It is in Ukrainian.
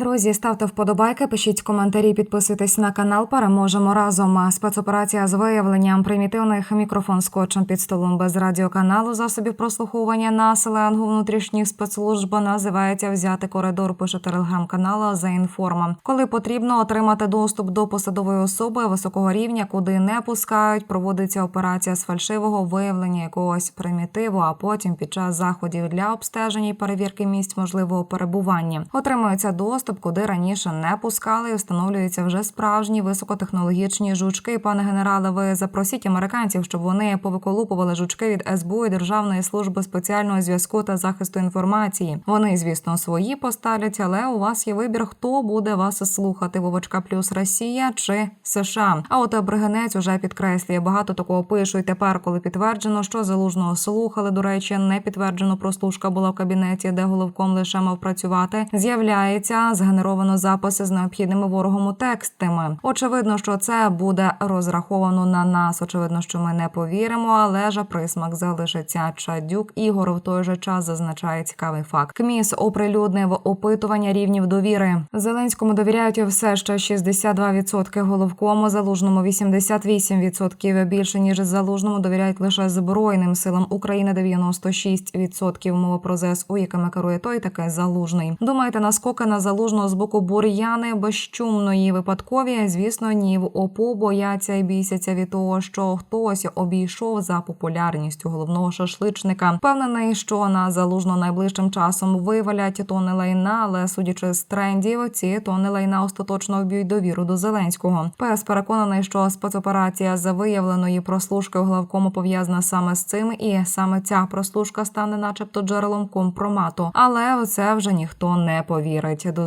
Друзі, ставте вподобайки, пишіть коментарі, підписуйтесь на канал. Переможемо разом. Спецоперація з виявленням примітивних мікрофон скотчем під столом без радіоканалу засобів прослуховування на сленгу внутрішніх спецслужб називається взяти коридор. Пише телеграм-канала за інформа. Коли потрібно отримати доступ до посадової особи високого рівня, куди не пускають, проводиться операція з фальшивого виявлення якогось примітиву. А потім під час заходів для обстеження і перевірки місць можливого перебування отримується доступ, куди раніше не пускали, і встановлюються вже справжні високотехнологічні жучки. Пане генерале, ви запросіть американців, щоб вони повиколупували жучки від СБУ і Державної служби спеціального зв'язку та захисту інформації. Вони, звісно, свої поставлять, але у вас є вибір, хто буде вас слухати. Вовочка плюс Росія чи США. А от Бригенець уже підкреслює багато такого пишуть. Тепер, коли підтверджено, що залужного слухали. До речі, не підтверджено прослушка була в кабінеті, де головком лише мав працювати. З'являється згенеровано записи з необхідними ворогому текстами. Очевидно, що це буде розраховано на нас. Очевидно, що ми не повіримо, але ж присмак залишиться. Чадюк Ігор в той же час зазначає цікавий факт. КМІС оприлюднив опитування рівнів довіри. Зеленському довіряють все ще 62% головкому, залужному 88%. Більше ніж залужному довіряють лише збройним силам України 96%. Мова про ЗСУ, якими керує той таке залужний. Думаєте, наскоки на залужного з боку бур'яни безчумної випадкові? Звісно, ні в ОПУ бояться і бісяться від того, що хтось обійшов за популярністю головного шашличника. Впевнений, що на залужно найближчим часом вивалять тони лайна, але судячи з трендів, ці тони лайна остаточно вб'ють довіру до Зеленського. ПС переконаний, що спецоперація за виявленої прослушки у главкому пов'язана саме з цим, і саме ця прослушка стане, начебто, джерелом компромату. Але це вже ніхто не повірить. До